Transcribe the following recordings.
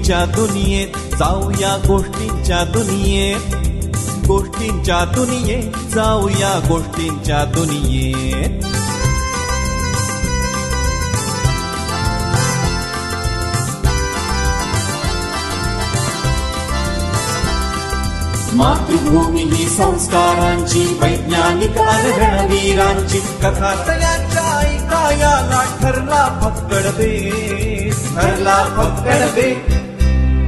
गोष्टींच्या दुनियेत जाऊया गोष्टींच्या दुनियेत. गोष्टींच्या दुनियेत जाऊया गोष्टींच्या दुनियेत. मातृभूमी ही संस्कारांची वैज्ञानिक वीरांची कथा तयाच्या ऐकायाला ठरला फक्कड बेस. ठरला फक्कड बेस.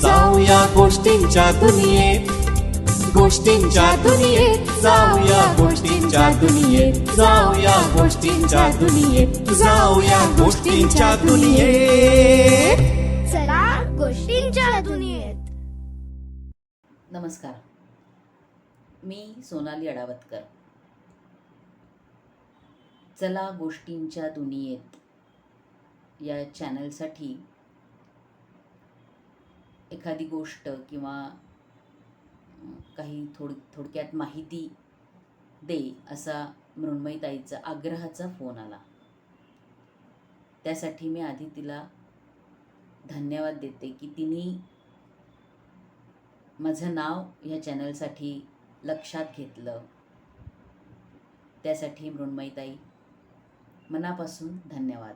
जाऊया गोष्टींच्या दुनियेत. गोष्टींच्या दुनियेत. जाऊया गोष्टींच्या दुनियेत. जाऊया गोष्टींच्या दुनियेत. जाऊया गोष्टींच्या दुनियेत. चला गोष्टींच्या दुनियेत. नमस्कार. मी सोनाली अडावतकर. चला गोष्टींच्या दुनियेत या चॅनलसाठी एखादी गोष्ट किंवा काही थोड थोडक्यात माहिती दे असा मृण्मयीताईचा आग्रहाचा फोन आला. त्यासाठी मी आधी तिला धन्यवाद देते की तिने माझं नाव ह्या चॅनलसाठी लक्षात घेतलं. त्यासाठी मृण्मयीताई मनापासून धन्यवाद.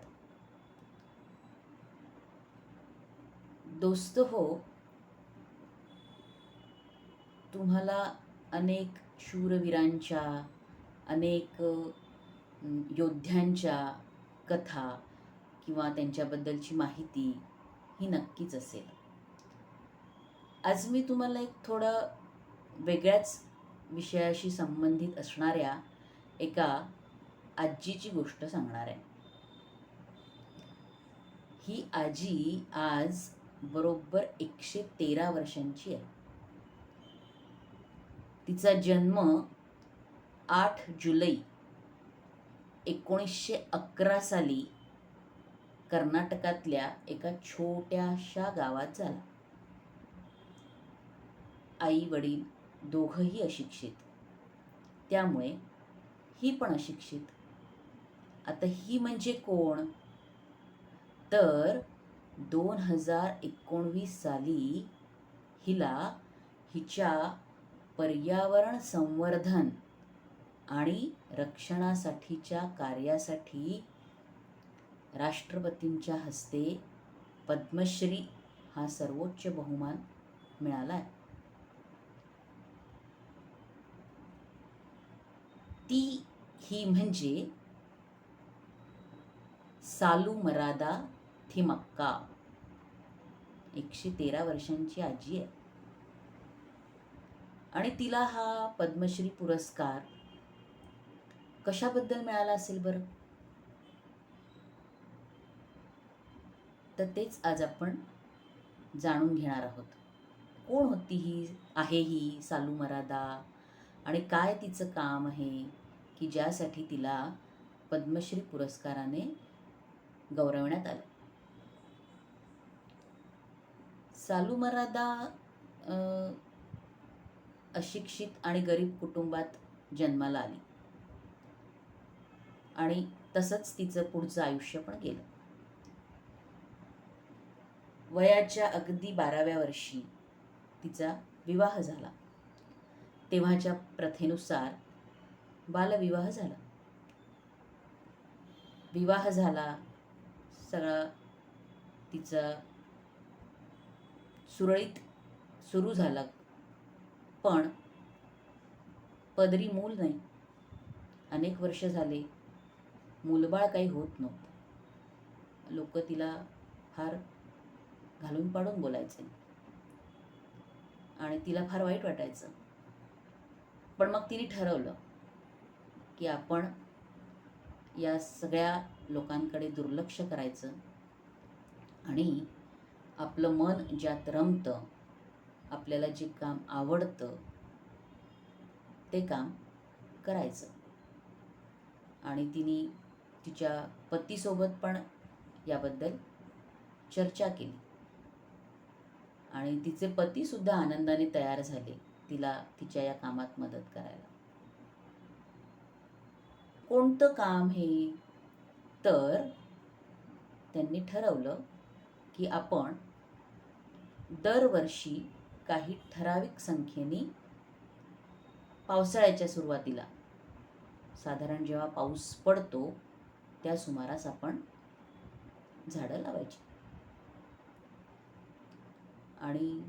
दोस्त हो तुम्हाला अनेक शूरवीरांच्या अनेक योद्ध्यांच्या कथा किंवा त्यांच्याबद्दलची माहिती ही नक्कीच असेल. आज मी तुम्हाला एक थोडं वेगळ्याच विषयाशी संबंधित असणाऱ्या एका आजीची गोष्ट सांगणार आहे. ही आजी आज बरोबर एकशे तेरा वर्षांची आहे. तिचा जन्म आठ जुलै एकोणीसशे अकरा साली कर्नाटकातल्या एका छोट्याशा गावात झाला. आई वडील दोघंही अशिक्षित. त्यामुळे ही पण अशिक्षित. आता ही म्हणजे कोण? तर दोन हजार एकोणवीस साली हिला हिच्या पर्यावरण संवर्धन आणि रक्षणासाठीच्या कार्यासाठी राष्ट्रपतींच्या हस्ते पद्मश्री हा सर्वोच्च बहुमान मिळाला आहे. ती ही म्हणजे सालू मरादा थिमक्का एकशे तेरा वर्षांची आजी आहे. आणि तिला हा पद्मश्री पुरस्कार कशाबद्दल मिळाला असेल बरं? तर तेच आज आपण जाणून घेणार आहोत. कोण होती ही आहे ही सालू मरादा? आणि काय तिचं काम आहे की ज्यासाठी तिला पद्मश्री पुरस्काराने गौरवण्यात आलं? चालू मरादा अशिक्षित आणि गरीब कुटुंबात जन्माला आली. आणि तसंच तिचं पुढचं आयुष्य पण गेलं. वयाच्या अगदी बाराव्या वर्षी तिचा विवाह झाला. तेव्हाच्या प्रथेनुसार बालविवाह झाला. विवाह झाला सगळा तिचा सुरळीत सुरू झाला. पण पदरी मूल नाही. अनेक वर्ष झाले मूलबाळ काही होत नव्हतं. लोक तिला फार घालून पाडून बोलायचे. आणि तिला फार वाईट वाटायचं. पण मग तिने ठरवलं की आपण या सगळ्या लोकांकडे दुर्लक्ष करायचं आणि आपलं मन ज्यात रमतं आपल्याला जे काम आवडतं ते काम करायचं. आणि तिने तिच्या पतीसोबत पण याबद्दल चर्चा केली. आणि तिचे पतीसुद्धा आनंदाने तयार झाले तिला तिच्या या कामात मदत करायला. कोणतं काम हे? तर त्यांनी ठरवलं की आपण दरवर्षी काही ठराविक संख्येने पावसाळ्याच्या सुरुवातीला. साधारण जेव्हा पाऊस पडतो त्या सुमारास आपण झाडं लावायची. आणि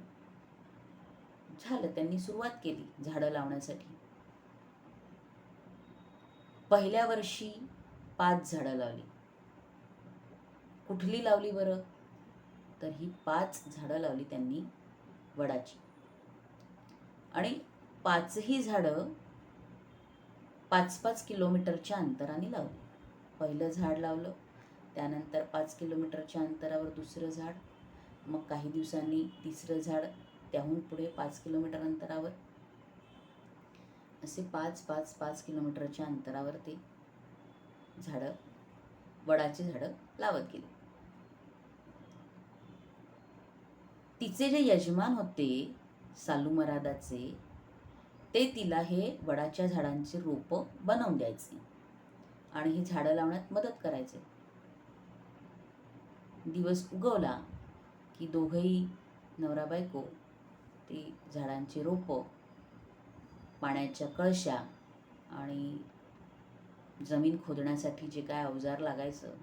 झालं त्यांनी सुरुवात केली झाडं लावण्यासाठी. पहिल्या वर्षी पाच झाडं लावली. कुठली लावली बरं? तर ही पाच झाडं लावली त्यांनी वडाची. आणि पाचही झाडं पाच पाच किलोमीटरच्या अंतराने लावली. पहिलं झाड लावलं त्यानंतर पाच किलोमीटरच्या अंतरावर दुसरं झाड मग काही दिवसांनी तिसरं झाड त्याहून पुढे पाच किलोमीटर अंतरावर. असे पाच पाच पाच किलोमीटरच्या अंतरावर ते झाडं वडाची झाडं लावत गेली. तिचे जे यजमान होते सालू मरादाचे ते तिला हे वडाच्या झाडांचे रोपं बनवून द्यायचे आणि ही झाडं लावण्यात मदत करायचे. दिवस उगवला की दोघंही नवरा बायको ते झाडांची रोपं पाण्याच्या कळशा आणि जमीन खोदण्यासाठी जे काय अवजार लागायचं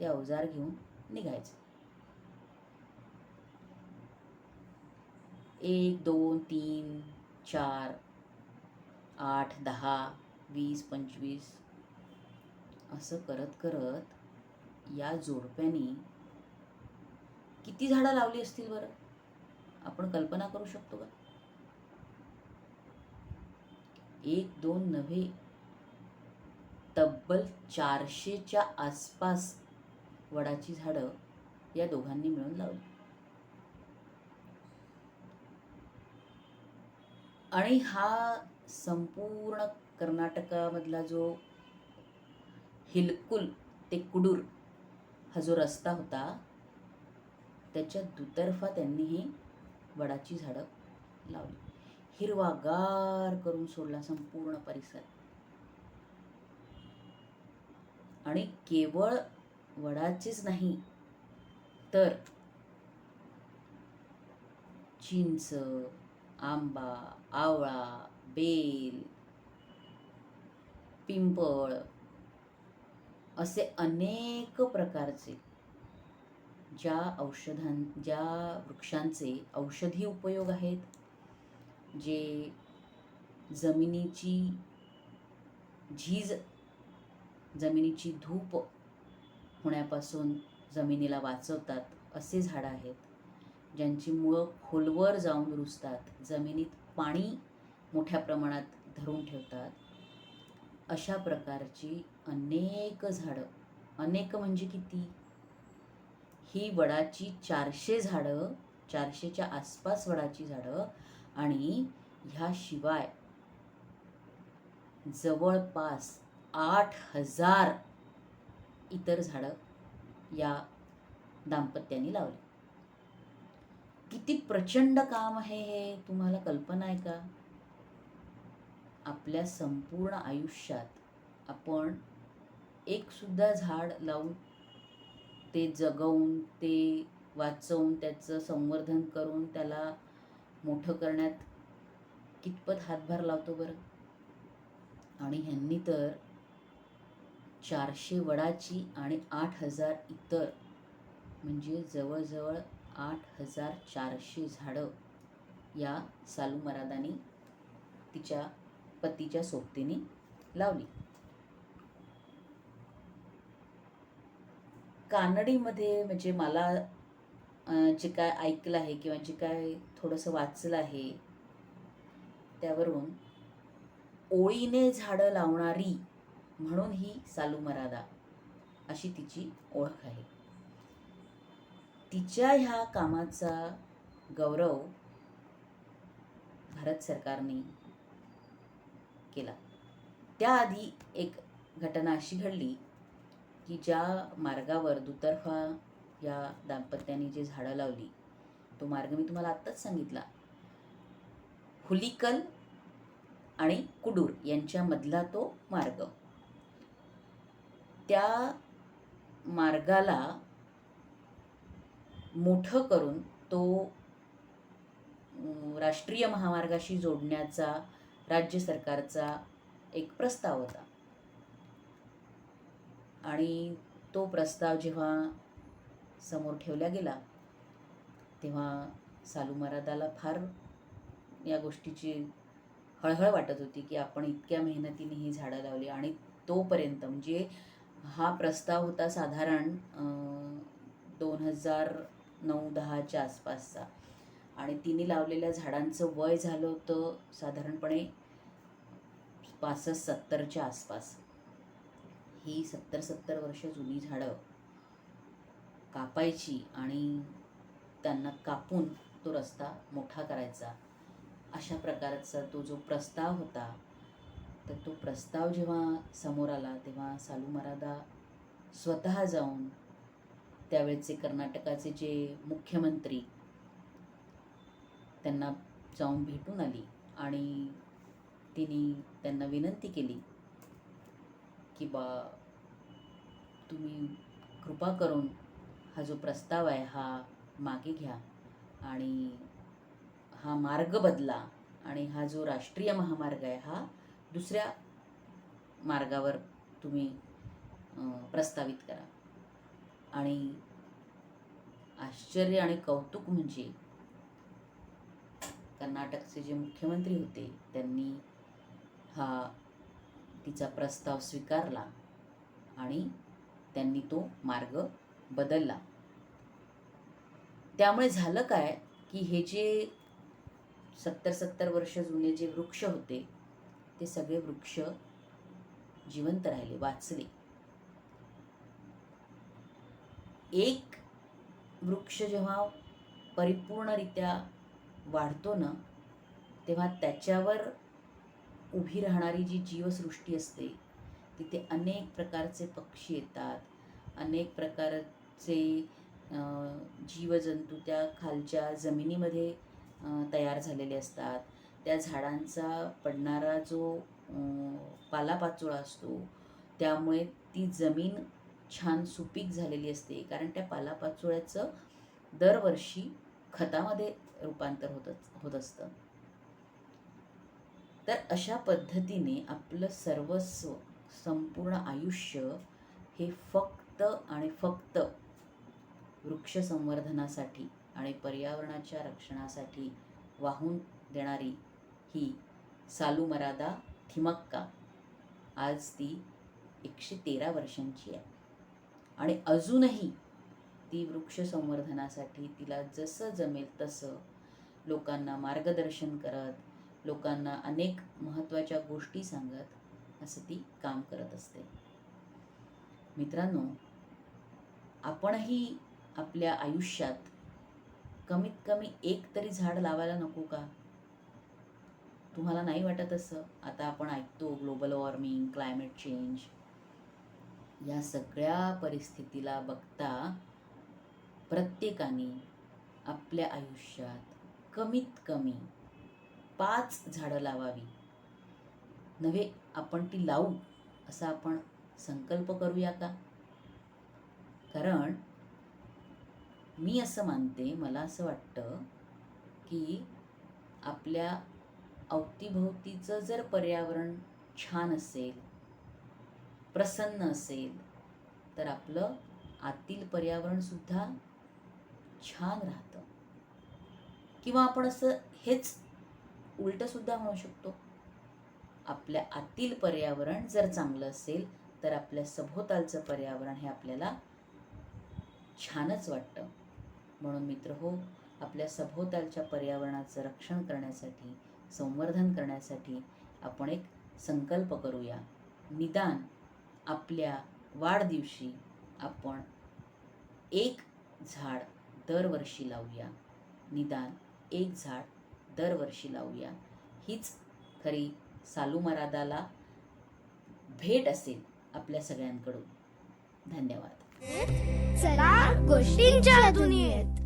ते अवजार घेऊन निघायचं. एक दोन तीन चार आठ दहा वीस पंचवीस असं करत करत या जोडप्याने किती झाडं लावली असतील बरं? आपण कल्पना करू शकतो का? एक दोन नव्हे तब्बल चारशेच्या आसपास वडाची झाडं या दोघांनी मिळून लावली. आणि हा संपूर्ण कर्नाटकामधला जो हिलकुल ते कुडूर हा जो रस्ता होता त्याच्या दुतर्फा त्यांनी ही वडाची झाडं लावली. हिरवागार करून सोडला संपूर्ण परिसर. आणि केवळ वडाचीच नाही तर चिंच आंबा आवळा बेल पिंपळ असे अनेक प्रकारचे ज्या औषधां ज्या वृक्षांचे औषधी उपयोग आहेत जे जमिनीची झीज जमिनीची धूप होण्यापासून जमिनीला वाचवतात असे झाडं आहेत. ज्यांची मुळं खोलवर जाऊन रुजतात जमिनीत पाणी मोठ्या प्रमाणात धरून ठेवतात अशा प्रकारची अनेक झाडं. अनेक म्हणजे किती? ही वडाची चारशे झाडं चारशेच्या आसपास वडाची झाडं आणि ह्याशिवाय जवळपास आठ हजार इतर झाडं या दाम्पत्याने लावली. किती प्रचंड काम आहे हे? तुम्हाला कल्पना आहे का? आपल्या संपूर्ण आयुष्यात आपण एकसुद्धा झाड लावून ते जगवून ते वाचवून त्याचं संवर्धन करून त्याला मोठं करण्यात कितपत हातभार लावतो बरं? आणि ह्यांनी तर चारशे वडाची आणि आठ हजार इतर म्हणजे जवळजवळ आठ हजार चारशे झाडं या सालुमरादानी तिच्या पतीच्या सोबतीने लावली. कानडीमध्ये म्हणजे मला जे काय ऐकलं आहे किंवा जे काय थोडंसं वाचलं आहे त्यावरून ओळीने झाडं लावणारी म्हणून ही सालू मरादा अशी तिची ओळख आहे. तिच्या ह्या कामाचा गौरव भारत सरकारने केला. त्याआधी एक घटना अशी घडली की ज्या मार्गावर दुतर्फा या दाम्पत्याने जे झाडं लावली तो मार्ग मी तुम्हाला आत्ताच सांगितला. हुलिकल आणि कुडूर यांच्यामधला तो मार्ग. त्या मार्गाला मोठं करून तो राष्ट्रीय महामार्गाशी जोडण्याचा राज्य सरकारचा एक प्रस्ताव होता. आणि तो प्रस्ताव जेव्हा समोर ठेवला गेला तेव्हा सालू मरादाला फार या गोष्टीची हळहळ वाटत होती की आपण इतक्या मेहनतीने ही झाडं लावली आणि तोपर्यंत म्हणजे हा प्रस्ताव होता साधारण दोन हजार नऊ दहाच्या आसपासचा. आणि तिने लावलेल्या झाडांचं वय झालं होतं साधारणपणे पासष्ट सत्तरच्या आसपास. ही सत्तर सत्तर वर्ष जुनी झाडं कापायची आणि त्यांना कापून तो रस्ता मोठा करायचा. अशा प्रकारचा तो जो प्रस्ताव होता तर तो प्रस्ताव जेव्हा समोर आला तेव्हा सालू मरादा स्वतः जाऊन त्यावेळेचे कर्नाटकाचे जे मुख्यमंत्री त्यांना जाऊन भेटून आली आणि तिने त्यांना विनंती केली की बा तुम्ही कृपा करून हा जो प्रस्ताव आहे हा मागे घ्या आणि हा मार्ग बदला आणि हा जो राष्ट्रीय महामार्ग आहे हा दुसऱ्या मार्गावर तुम्ही प्रस्तावित करा. आणि आश्चर्य आणि कौतुक म्हणजे कर्नाटकचे जे मुख्यमंत्री होते त्यांनी हा तिचा प्रस्ताव स्वीकारला आणि त्यांनी तो मार्ग बदलला. त्यामुळे झालं काय की हे जे सत्तर सत्तर वर्ष जुने जे वृक्ष होते ते सगळे वृक्ष जिवंत राहिले वाचले. एक वृक्ष जेव्हा परिपूर्णरित्या वाढतो ना तेव्हा त्याच्यावर उभी राहणारी जी जीवसृष्टी असते तिथे अनेक प्रकारचे पक्षी येतात अनेक प्रकारचे जीवजंतू त्या खालच्या जमिनीमध्ये तयार झालेले असतात. त्या झाडांचा पडणारा जो पालापाचोळा असतो त्यामुळे ती जमीन छान सुपीक झालेली असते कारण त्या पालापाचोळ्याचं दरवर्षी खतामध्ये रूपांतर होत होत असतं. तर अशा पद्धतीने आपलं सर्वस्व संपूर्ण आयुष्य हे फक्त आणि फक्त वृक्ष संवर्धनासाठी आणि पर्यावरणाच्या रक्षणासाठी वाहून देणारी ही सालू मरादा थिमक्का आज ती एकशे तेरा वर्षांची आहे. आणि अजूनही ती वृक्ष संवर्धनासाठी तिला जसं जमेल तसं लोकांना मार्गदर्शन करत लोकांना अनेक महत्त्वाच्या गोष्टी सांगत असं ती काम करत असते. मित्रांनो आपणही आपल्या आयुष्यात कमीत कमी एक तरी झाड लावायला नको का? तुम्हाला नाही वाटत असं? आता आपण ऐकतो ग्लोबल वॉर्मिंग क्लायमेट चेंज या सगळ्या परिस्थितीला बघता प्रत्येकाने आपल्या आयुष्यात कमीत कमी पाच झाडं लावावी. नव्हे आपण ती लावू असा आपण संकल्प करूया का? कारण मी असं मानते मला असं वाटतं की आपल्या अवतीभोवतीचं जर पर्यावरण छान असेल प्रसन्न असेल तर आपलं आतील पर्यावरणसुद्धा छान राहतं. किंवा आपण असं हेच उलटंसुद्धा म्हणू शकतो. आपल्या आतील पर्यावरण जर चांगलं असेल तर आपल्या सभोवतालचं पर्यावरण हे आपल्याला छानच वाटतं. म्हणून मित्र हो आपल्या सभोवतालच्या पर्यावरणाचं रक्षण करण्यासाठी संवर्धन करण्यासाठी आपण एक संकल्प करूया. निदान आपल्या वाढदिवशी आपण एक झाड दरवर्षी लावूया. निदान एक झाड दरवर्षी लावूया. हीच खरी सालू मरादाला भेट असेल आपल्या सगळ्यांकडून. धन्यवाद. चला गोष्टींच्या दुनियेत